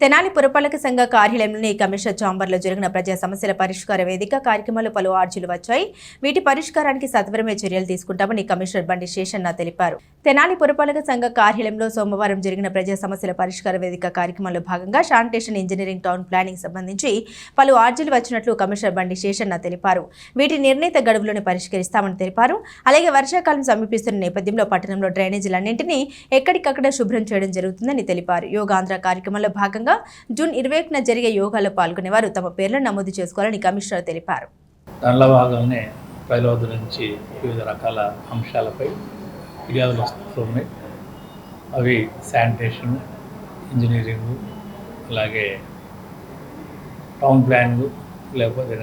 తెనాలి పురపాలక సంఘ కార్యాలయంలోని కమిషనర్ చాంబర్లో జరిగిన ప్రజా సమస్యల పరిష్కార వేదిక కార్యక్రమంలో పలు ఆర్జీలు వచ్చాయి. వీటి పరిష్కారానికి సత్వరమే చర్యలు తీసుకుంటామని కమిషనర్ బండి శేషన్న తెలిపారు. తెనాలి పురపాలక సంఘ కార్యాలయంలో సోమవారం జరిగిన ప్రజా సమస్యల పరిష్కార వేదిక కార్యక్రమంలో భాగంగా శానిటేషన్ ఇంజనీరింగ్ టౌన్ ప్లానింగ్ సంబంధించి పలు ఆర్జీలు వచ్చినట్లు కమిషనర్ బండి శేషన్న తెలిపారు. వీటి నిర్ణీత గడువులోనే పరిష్కరిస్తామని తెలిపారు. అలాగే వర్షాకాలం సమీపిస్తున్న నేపథ్యంలో పట్టణంలో డ్రైనేజీలన్నింటినీ ఎక్కడికక్కడ శుభ్రం చేయడం జరుగుతుందని తెలిపారు. యోగాంధ్ర కార్యక్రమంలో భాగంగా జూన్ ఇరవై ఒకటిన జరిగే యోగాలో పాల్గొనేవారు. తమ పేర్లను నమోదు చేసుకోవాలని కమిషనర్ తెలిపారు. దానిలో భాగంగానే ప్రజల నుంచి వివిధ రకాల అంశాలపై ఫిర్యాదులు వస్తున్నాయి అవి శానిటేషన్ ఇంజనీరింగ్ అలాగే టౌన్ ప్లానింగ్ లేకపోతే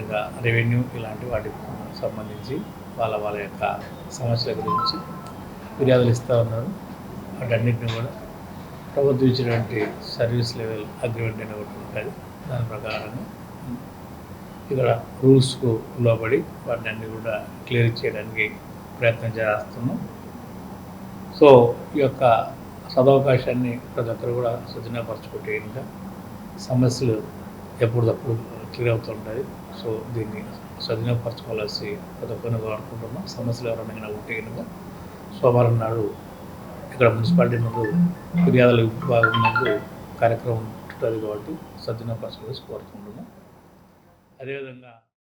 రెవెన్యూ ఇలాంటి వాటికి సంబంధించి వాళ్ళ వాళ్ళ యొక్క సమస్యల గురించి ఫిర్యాదులు ఇస్తూ ఉన్నారు. వాటన్నిటిని కూడా ప్రభుత్వం ఇచ్చినటువంటి సర్వీస్ లెవెల్ అగ్రిమెంట్ అనే ఒకటి ఉంటుంది. దాని ప్రకారంగా ఇక్కడ రూల్స్కు లోబడి వాటిని అన్ని కూడా క్లియర్ చేయడానికి ప్రయత్నం చేస్తున్నాం. సో ఈ యొక్క సదవకాశాన్ని ప్రతి ఒక్కరు కూడా సద్వినియోగపరచుకుంటే ఇంకా సమస్యలు ఎప్పటికప్పుడు క్లియర్ అవుతుంటాయి. సో దీన్ని సద్వినియోగపరచుకోవాల్సి ప్రతి ఒక్కరిని కోరుకుంటున్నాం. సమస్యలు ఎవరైనా ఉంటే కనుక సోమవారం నాడు ఇక్కడ మున్సిపాలిటీ నుండి ఫిర్యాదుల విభాగం నుండి కార్యక్రమం ఉంటుంది కాబట్టి సద్వినియోగపరచుకోవాల్సి కోరుకుంటున్నాం. అదేవిధంగా